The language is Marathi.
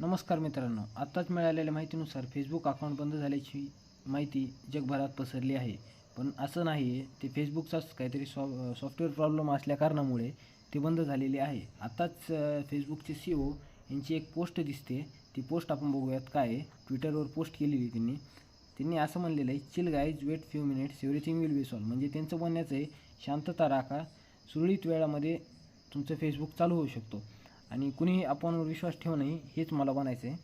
नमस्कार मित्रांनो आत्ताच मिळालेल्या माहितीनुसार फेसबुक अकाउंट बंद झाल्याची माहिती जगभरात पसरली आहे. पण असं नाही आहे ते फेसबुकचाच काहीतरी सॉ सॉफ्टवेअर प्रॉब्लेम असल्याकारणामुळे ते बंद झालेले आहे. आत्ताच फेसबुकचे सी ओ यांची एक पोस्ट दिसते. ती पोस्ट आपण बघूयात काय आहे. ट्विटरवर पोस्ट केलेली त्यांनी. त्यांनी असं म्हणलेलं आहे chill guys wait few minutes everything will be solve म्हणजे त्यांचं म्हणण्याचं आहे शांतता राखा. सुरळीत वेळामध्ये तुमचं फेसबुक चालू होऊ शकतो. आणि कुणीही आपणवर विश्वास ठेवू नये हेच मला म्हणायचं आहे